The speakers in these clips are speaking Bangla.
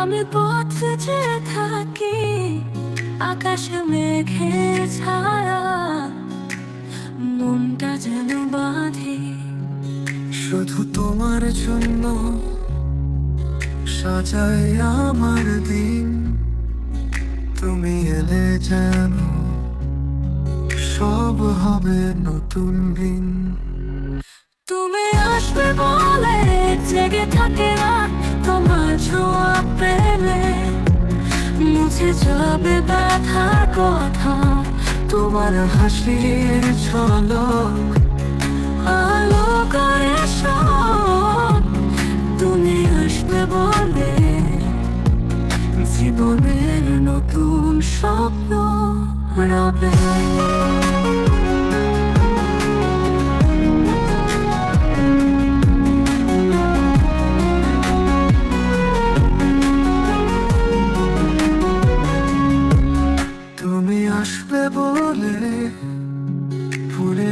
আমি পথ যে থাকি আকাশে মেঘের ছায়া মনটা যেন বাঁধে। শুধু তোমার জন্য সাজাই আমার দিন। তুমি এলে যেন সব হবে নতুন দিন। তুমি আসবে বলে জেগে থাকে রাত। তোমার ছোঁয়া পেলে মুছে যাবে ব্যথার কথা। তোমার হাসির ঝলক আলো করে সব। তুমি আসবে বলে জীবনের নতুন স্বপ্ন রবে।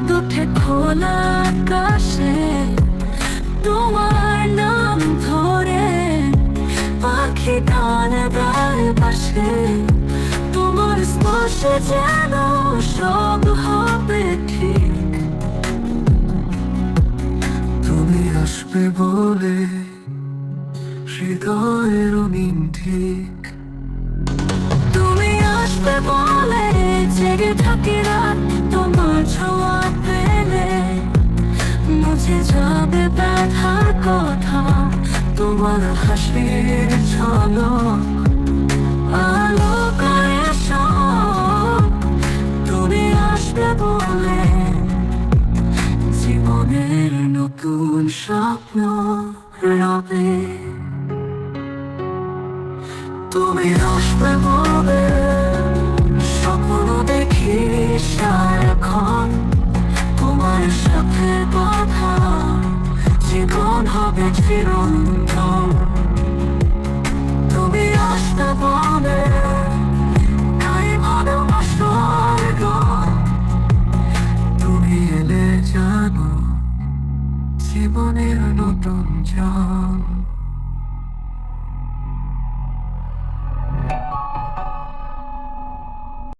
রোদ উঠে খোলা আকাশে, তোমার নাম ধরে। পাখি গানে গায়ে পাশে, তোমার স্পর্শে যেন সব হবে ঠিক। তুমি আসবে বলে হৃদয়ের ঠিক। তুমি আসবে বলে জেগে থাকি রাত তোমার হাসির ঝলক আলো করে সব। তুমি আসবে বলে জীবনের নতুন স্বপ্ন রবে তুমি আসবে বলে স্বপ্ন দেখি জীবন হবে চিরন্তন। তুমি আসতে পারে তাই ভালোবাসো তুমি এলে জানো জীবনের নতুন জান।